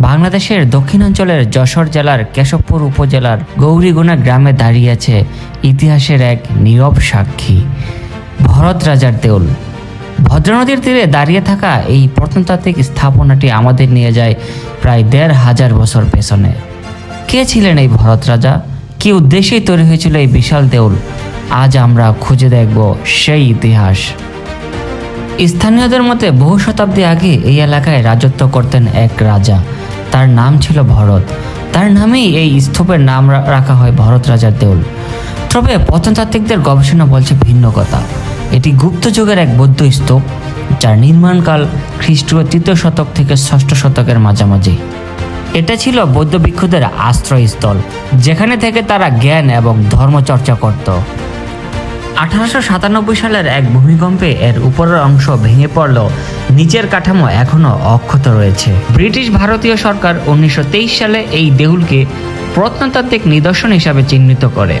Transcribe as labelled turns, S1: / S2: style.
S1: বাংলাদেশের দক্ষিণাঞ্চলের যশোর জেলার কেশবপুর উপজেলার গৌরীগুনা গ্রামে দাঁড়িয়ে আছে ইতিহাসের এক নীরব সাক্ষী, ভরত রাজার দেউল। ভদ্রনদীর তীরে দাঁড়িয়ে থাকা এই প্রত্নতাত্ত্বিক স্থাপনাটি আমাদের নিয়ে যায় প্রায় দেড় হাজার বছর পেছনে। কে ছিলেন এই ভরত রাজা? কি উদ্দেশ্যেই তৈরি হয়েছিল এই বিশাল দেউল? আজ আমরা খুঁজে দেখব সেই ইতিহাস। স্থানীয়দের মতে বহু শতাব্দী আগে এই এলাকায় রাজত্ব করতেন এক রাজা। তার নাম ছিল ভরত। তার নামেই এই স্তূপের নাম রাখা হয় ভরত রাজার দেউল। তবে প্রত্নতাত্ত্বিকদের গবেষণা বলছে ভিন্ন কথা। এটি গুপ্ত যুগের এক বৌদ্ধ স্তূপ, যার নির্মাণকাল খ্রিস্টীয় তৃতীয় শতক থেকে ষষ্ঠ শতকের মাঝামাঝি। এটা ছিল বৌদ্ধ ভিক্ষুদের আশ্রয়স্থল, যেখানে থেকে তারা জ্ঞান এবং ধর্মচর্চা করত। আঠারোশো সাতানব্বই সালের এক ভূমিকম্পে এর উপরের অংশ ভেঙে পড়ল নিচের কাঠামো এখনও অক্ষত রয়েছে। ব্রিটিশ ভারতীয় সরকার উনিশশো তেইশ সালে এই দেউলকে প্রত্নতাত্ত্বিক নিদর্শন হিসাবে চিহ্নিত করে।